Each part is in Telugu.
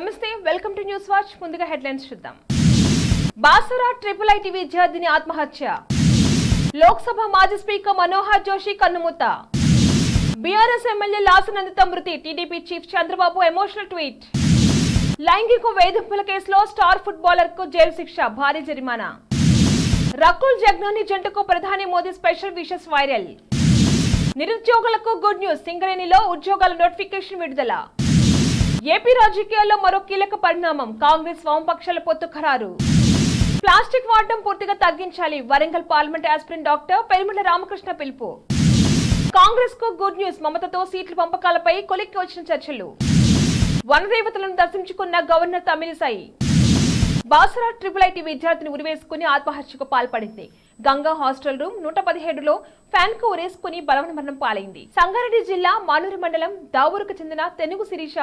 నమస్తే వెల్కమ్ టు న్యూస్ వాచ్ ముందుగా హెడ్లైన్స్ చూద్దాం. బాసరా ట్రిపుల్ ఐటీ విద్యార్థిని ఆత్మహత్య. లోక్సభ మాజీ స్పీకర్ మనోహర్ జోషి కన్నుమూత. బీఆర్ఎస్ ఎమ్మెల్యే లాసనందిత మృతి. TDP chief Chandrababu emotional tweet లైంగిక వేధింపుల కేసులో స్టార్ ఫుట్బాలర్కు జైలు శిక్ష భారీ జరిమానా. రకుల్ జగ్నాని జంటకు ప్రధాని మోదీ స్పెషల్ విషెస్ వైరల్. నిరుద్యోగులకు గుడ్ న్యూస్. సింగరేణిలో ఉద్యోగాల నోటిఫికేషన్ విడుదల. ఏపీ రాజకీయాల్లో మరో కీలక పరిణామం. కాంగ్రెస్ వామపక్షాల పొత్తు ఖరారు. ప్లాస్టిక్ వాడటం పూర్తిగా తగ్గించాలి. Warangal parliament aspirant doctor Perumala Ramakrishna పిలుపు. కాంగ్రెస్కు గుడ్ న్యూస్. మమతతో సీట్ల పంపకాలపై కొలిక్కి వచ్చిన చర్చలు. వనదేవతలను దర్శించుకున్న governor Tamilisai. Basara triple IT విద్యార్థిని ఉరివేసుకుని ఆత్మహత్యకు పాల్పడింది. గంగా హాస్టల్ రూమ్ నూట పదిహేడులో ఫ్యాన్కు ఉరేసుకుని బలవన మరణం పాలైంది. సంగారెడ్డి జిల్లా మానూరు మండలం దావూరుకు చెందిన తెనుగు శిరీష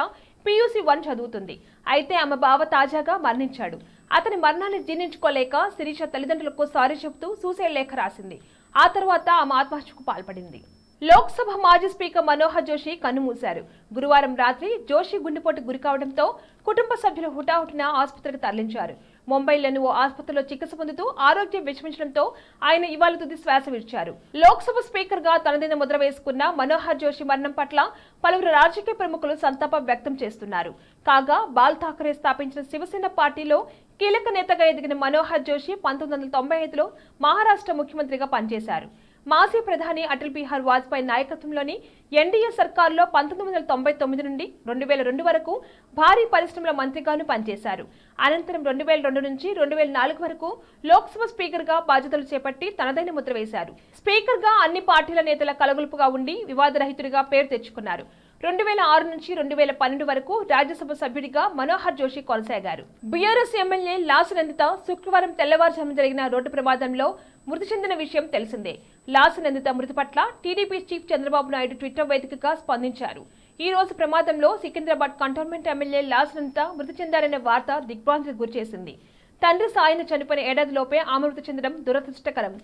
పియూసీ వన్ చదువుతుంది. అయితే ఆమె బావ తాజాగా మరణించాడు. అతని మరణాన్ని జీర్ణించుకోలేక శిరీష తల్లిదండ్రులకు సారీ చెబుతూ సూసైడ్ లేఖ రాసింది. ఆ తర్వాత ఆమె ఆత్మహత్యకు పాల్పడింది. లోక్సభ మాజీ స్పీకర్ మనోహర్ జోషి కన్నుమూశారు గురువారం రాత్రి జోషి గుండెపోటు గురి కావడంతో కుటుంబ సభ్యులు హుటాహుటిన ఆసుపత్రికి తరలించారు. ముంబైలోని ఓ ఆసుపత్రిలో చికిత్స పొందుతూ ఆరోగ్యం విషమించడంతో ఆయన ఇవాళ తుది శ్వాస విడిచారు. లోక్సభ స్పీకర్గా తనదైన ముద్ర వేసుకున్న మనోహర్ జోషి మరణం పట్ల పలువురు రాజకీయ ప్రముఖులు సంతాపం వ్యక్తం చేస్తున్నారు. కాగా బాల్ ఠాకరే స్థాపించిన శివసేన పార్టీలో కీలక నేతగా ఎదిగిన మనోహర్ జోషి పంతొమ్మిది వందల తొంభై ఐదులో మహారాష్ట్ర ముఖ్యమంత్రిగా పనిచేశారు. మాజీ ప్రధాని అటల్ బిహార్ వాజ్పేయి నాయకత్వంలోని ఎన్డీఏ సర్కారులో పంతొమ్మిది వందల తొంభై తొమ్మిది నుండి రెండు వేల రెండు వరకు భారీ పరిశ్రమల మంత్రిగాను పనిచేశారు. అనంతరం రెండు వేల రెండు నుంచి రెండు వేల నాలుగు వరకు లోక్సభ స్పీకర్గా బాధ్యతలు చేపట్టి తనదైన ముద్ర వేశారు. స్పీకర్గా అన్ని పార్టీల నేతల కలగొలుపుగా ఉండి వివాదరహితుడిగా పేరు తెచ్చుకున్నారు. రెండు వేల ఆరు నుంచి రెండు వేల పన్నెండు వరకు రాజ్యసభ సభ్యుడిగా మనోహర్ జోషి కొనసాగారు. బీఆర్ఎస్ ఎమ్మెల్యే లాసనందిత శుక్రవారం తెల్లవారుజాము జరిగిన రోడ్డు ప్రమాదంలో మృతి చెందిన విషయం తెలిసిందే. లాసనందిత మృతి పట్ల TDP chief Chandrababu Naidu twitter వేదికగా స్పందించారు. ఈ రోజు ప్రమాదంలో సికింద్రాబాద్ కంటోన్మెంట్ ఎమ్మెల్యే లాసనందిత మృతి చెందారనే వార్త దిగ్భ్రాంతికి గురిచేసింది. తండ్రి సాయిని చనిపోయిన ఏడాదిలోపే ఆమె మృతి చెందడం దురదృష్టకరం.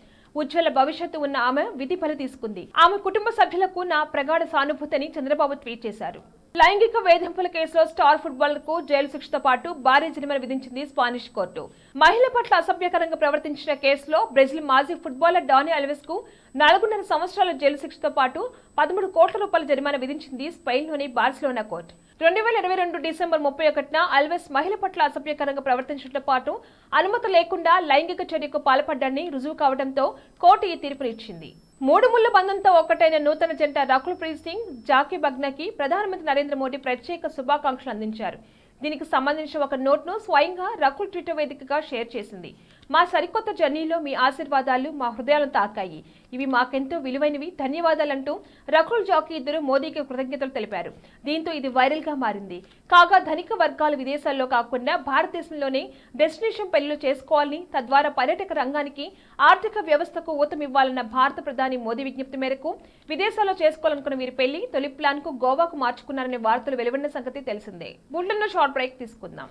ఉజ్వల భవిష్యత్తు ఉన్న ఆమె విధి బలి తీసుకుంది. ఆమె కుటుంబ సభ్యులకు నా ప్రగాఢ సానుభూతిని చంద్రబాబు ట్వీట్ చేశారు. లైంగిక వేధింపుల కేసులో స్టార్ ఫుట్బాలర్కు జైలు శిక్షతో పాటు భారీ జరిమానా విధించింది స్పానిష్ కోర్టు. మహిళ పట్ల అసభ్యకరంగా ప్రవర్తించిన కేసులో బ్రెజిల్ మాజీ ఫుట్బాలర్ డానీ అల్వెస్కు నాలుగున్నర సంవత్సరాల జైలు శిక్షతో పాటు పదమూడు కోట్ల రూపాయల జరిమానా విధించింది స్పెయిన్లోని బార్సిలోనా కోర్టు. రెండు వేల ఇరవై రెండు డిసెంబర్ ముప్పై ఒకటిన అల్వెస్ మహిళ పట్ల అసభ్యకరంగా ప్రవర్తించడంతో పాటు అనుమతి లేకుండా లైంగిక చర్యకు పాల్పడ్డాన్ని రుజువు కావడంతో కోర్టు ఈ తీర్పునిచ్చింది. మూడు ముళ్ళ బంధంతో ఒక్కటైన నూతన జంట రకుల్ ప్రీత్ సింగ్ జాకీ బగ్నకి ప్రధానమంత్రి నరేంద్ర మోడీ ప్రత్యేక శుభాకాంక్షలు అందించారు. దీనికి సంబంధించిన ఒక నోట్ను స్వయంగా రకుల్ ట్విట్టర్ వేదికగా షేర్ చేసింది. మా సరికొత్త జర్నీలో మీ ఆశీర్వాదాలు మా హృదయాలను తాకాయి. ఇవి మాకెంతో విలువైనవి. ధన్యవాదాలంటూ రకుల్ జాకీ ఇద్దరు మోదీకి కృతజ్ఞతలు తెలిపారు. దీంతో ఇది వైరల్గా మారింది. కాగా ధనిక వర్గాలు విదేశాల్లో కాకుండా భారతదేశంలోనే డెస్టినేషన్ పెళ్ళిలు చేసుకోవాలని తద్వారా పర్యాటక రంగానికి ఆర్థిక వ్యవస్థకు ఊతమివ్వాలన్న భారత ప్రధాని మోదీ విజ్ఞప్తి మేరకు విదేశాల్లో చేసుకోవాలనుకున్న వీరి పెళ్ళి తొలి ప్లాన్కు గోవాకు మార్చుకున్నారనే వార్తలు వెలువడిన సంగతి తెలిసిందే. బుల్లెన్లో షార్ట్ బ్రేక్ తీసుకుందాం.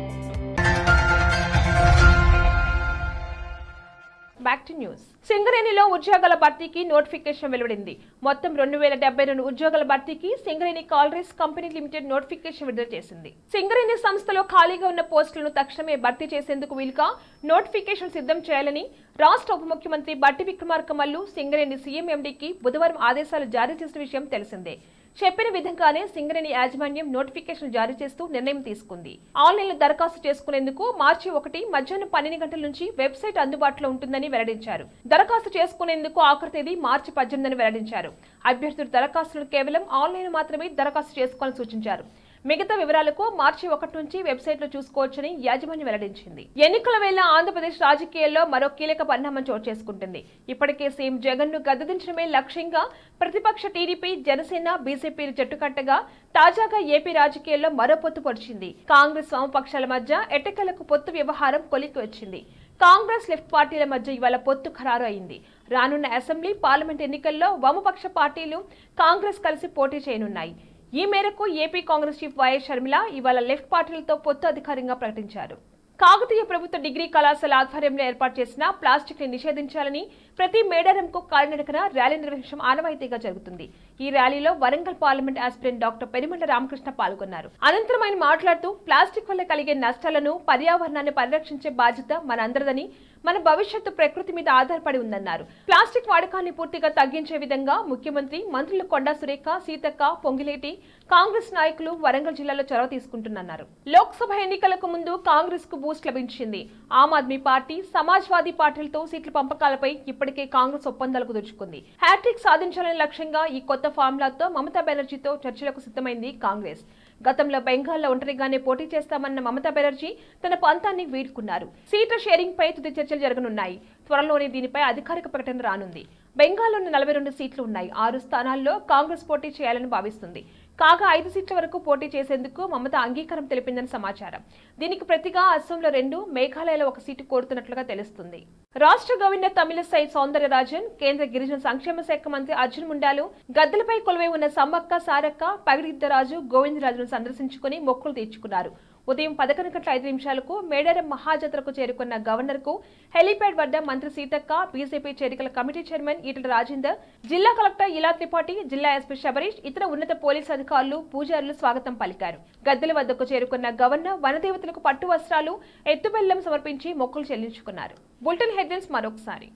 బ్యాక్ టు న్యూస్ సింగరేణిలో ఉద్యోగాల భర్తీకి నోటిఫికేషన్ వెలువడింది. మొత్తం రెండు వేల డెబ్బై రెండు ఉద్యోగాల భర్తీకి Singareni collieries company limited notification విడుదల చేసింది. సింగరేణి సంస్థలో ఖాళీగా ఉన్న పోస్టులను తక్షణమే భర్తీ చేసేందుకు వీలుగా నోటిఫికేషన్ సిద్ధం చేయాలని రాష్ట్ర ఉప ముఖ్యమంత్రి బట్టి విక్రమార్కమల్లు సింగరేణి సీఎం ఎండీకి బుధవారం ఆదేశాలు జారీ చేసిన విషయం తెలిసిందే. చెప్పిన విధంగానే సింగరేణి యాజమాన్యం నోటిఫికేషన్ జారీ చేస్తూ నిర్ణయం తీసుకుంది. ఆన్లైన్లో దరఖాస్తు చేసుకునేందుకు మార్చి ఒకటి మధ్యాహ్నం పన్నెండు గంటల నుంచి వెబ్సైట్ అందుబాటులో ఉంటుందని వెల్లడించారు. దరఖాస్తు చేసుకునేందుకు ఆఖరి తేదీ మార్చి పద్దెనిమిదని వెల్లడించారు. అభ్యర్థులు దరఖాస్తులు కేవలం ఆన్లైన్ మాత్రమే దరఖాస్తు చేసుకోవాలని సూచించారు. మిగతా వివరాలకు మార్చి ఒకటి నుంచి వెబ్సైట్లో చూసుకోవచ్చని యాజమాన్యం వెల్లడించింది. ఎన్నికల వేళ ఆంధ్రప్రదేశ్ రాజకీయాల్లో మరో కీలక పరిణామం చోటు చేసుకుంటుంది. ఇప్పటికే సీఎం జగన్ను గద్దెదించడమే లక్ష్యంగా ప్రతిపక్ష టీడీపీ జనసేన బీజేపీలు జట్టుకట్టగా తాజాగా ఏపీ రాజకీయాల్లో మరో పొత్తు పొడిచింది. కాంగ్రెస్ వామపక్షాల మధ్య ఎటకలకు పొత్తు వ్యవహారం కొలికి వచ్చింది. కాంగ్రెస్ లెఫ్ట్ పార్టీల మధ్య ఇవాళ పొత్తు ఖరారు అయింది రానున్న అసెంబ్లీ పార్లమెంట్ ఎన్నికల్లో వామపక్ష పార్టీలు కాంగ్రెస్ కలిసి పోటీ చేయనున్నాయి. ఈ మేరకు AP Congress chief YS Sharmila ఇవాళ లెఫ్ట్ పార్టీలతో పొత్తు అధికారికంగా ప్రకటించారు. కాకతీయ ప్రభుత్వ డిగ్రీ కళాశాల ఆధ్వర్యంలో ఏర్పాటు చేసిన ప్లాస్టిక్ని నిషేధించాలని ప్రతి మేడారంకు కాలినడకన ర్యాలీ నిర్వహించడం ఆనవాయితీగా జరుగుతుంది. ఈ ర్యాలీలో Warangal parliament aspirant doctor Perimanda Ramakrishna పాల్గొన్నారు. అనంతరం ఆయన మాట్లాడుతూ ప్లాస్టిక్ వల్ల కలిగే నష్టాలను పర్యావరణాన్ని పరిరక్షించే బాధ్యత మనందరిదని మన భవిష్యత్తు ప్రకృతి మీద ఆధారపడి ఉందన్నారు. ప్లాస్టిక్ వాడకాన్ని పూర్తిగా తగ్గించే విధంగా ముఖ్యమంత్రి మంత్రులు కొండా సురేఖ సీతక్క పొంగిలేటి కాంగ్రెస్ నాయకులు వరంగల్ జిల్లాలో చొరవ తీసుకుంటున్నారు లోక్సభ ఎన్నికలకు ముందు కాంగ్రెస్కు బూస్ట్ లభించింది. ఆమ్ ఆద్మీ పార్టీ సమాజ్వాదీ పార్టీలతో సీట్ల పంపకాలపై ఇప్పటికే కాంగ్రెస్ ఒప్పందాలకు కుదుర్చుకుంది హ్యాట్రిక్ సాధించాలనే లక్ష్యంగా ఈ కొత్త ఫార్ములాతో మమతా బెనర్జీతో చర్చలకు సిద్ధమైంది కాంగ్రెస్. గతంలో బెంగాల్లో ఒంటరిగానే పోటీ చేస్తామన్న మమతా బెనర్జీ తన పంతాన్ని వీడుకున్నారు. సీట్ల షేరింగ్ పై తుది చర్చలు జరగనున్నాయి. త్వరలోనే దీనిపై అధికారిక ప్రకటన రానుంది. బెంగాల్లోని నలభై రెండు సీట్లు ఉన్నాయి. ఆరు స్థానాల్లో కాంగ్రెస్ పోటీ చేయాలని భావిస్తుంది. కాగా ఐదు సీట్ల వరకు పోటీ చేసేందుకు మమత అంగీకారం తెలిపిందని సమాచారం. దీనికి ప్రతిగా అస్సాంలో రెండు మేఘాలయలో ఒక సీటు కోరుతున్నట్లుగా తెలుస్తుంది. రాష్ట్ర గవర్నర్ తమిళసై సౌందరరాజన్ కేంద్ర గిరిజన సంక్షేమ శాఖ మంత్రి అర్జున్ ముండాలు గద్దెలపై కొలువై ఉన్న సమ్మక్క సారక్క పగిడిద్దరాజు గోవిందరాజును సందర్శించుకుని మొక్కులు తీర్చుకున్నారు. ఉదయం పదకొండు గంటల ఐదు నిమిషాలకు మేడారం మహాజాతరకు చేరుకున్న గవర్నర్కు హెలీప్యాడ్ వద్ద మంత్రి సీతక్క బీజేపీ చేరికల కమిటీ చైర్మన్ ఈటల రాజేందర్ జిల్లా కలెక్టర్ ఇలా త్రిపాఠి జిల్లా ఎస్పీ శబరీష్ ఇతర ఉన్నత పోలీసు అధికారులు పూజారులు స్వాగతం పలికారు. గద్దెల వద్దకు చేరుకున్న గవర్నర్ వనదేవతలకు పట్టు వస్త్రాలు ఎత్తుబెల్లం సమర్పించి మొక్కులు చెల్లించుకున్నారు. బులెటిన్ హెడ్లైన్స్ మరొకసారి.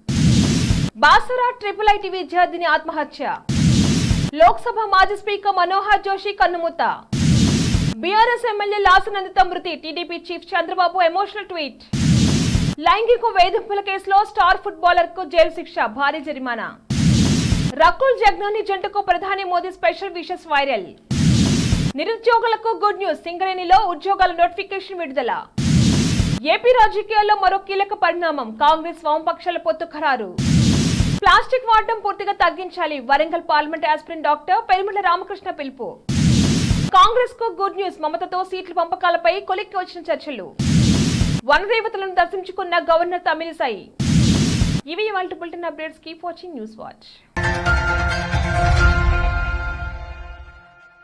బాసరా ట్రిపుల్ ఐటీ విద్యార్థిని ఆత్మహత్య. లోక్సభ మాజీ స్పీకర్ మనోహర్ జోషి కన్నుమూత. బీఆర్ఎస్ ఎమ్మెల్యే లాసనందిత మృతి. TDP chief Chandrababu emotional tweet. లైంగిక వేధింపుల కేసులో స్టార్ ఫుట్బాలర్కు జైలు శిక్ష భారీ జరిమానా. రకుల్ జగ్నోని జంటకు ప్రధాని మోదీ స్పెషల్ విషెస్ వైరల్. నిరుద్యోగులకు గుడ్ న్యూస్ సింగరేణిలో ఉద్యోగాల నోటిఫికేషన్ విడుదల. ఏపీ రాజకీయాల్లో మరో కీలక పరిణామం కాంగ్రెస్ వామపక్షాల పొత్తు ఖరారు. ప్లాస్టిక్ వాడడం పూర్తిగా తగ్గించాలి Warangal parliament aspirant doctor Perumala Ramakrishna పిలుపు. కాంగ్రెస్కు గుడ్ న్యూస్. మమతతో సీట్ల పంపకాలపై కొలిక్కి వచ్చిన చర్చలు. వనదేవతలను దర్శించుకున్న గవర్నర్ తమిళిసై ఇవి ఇవాళ bulletin updates. Keep watching news watch.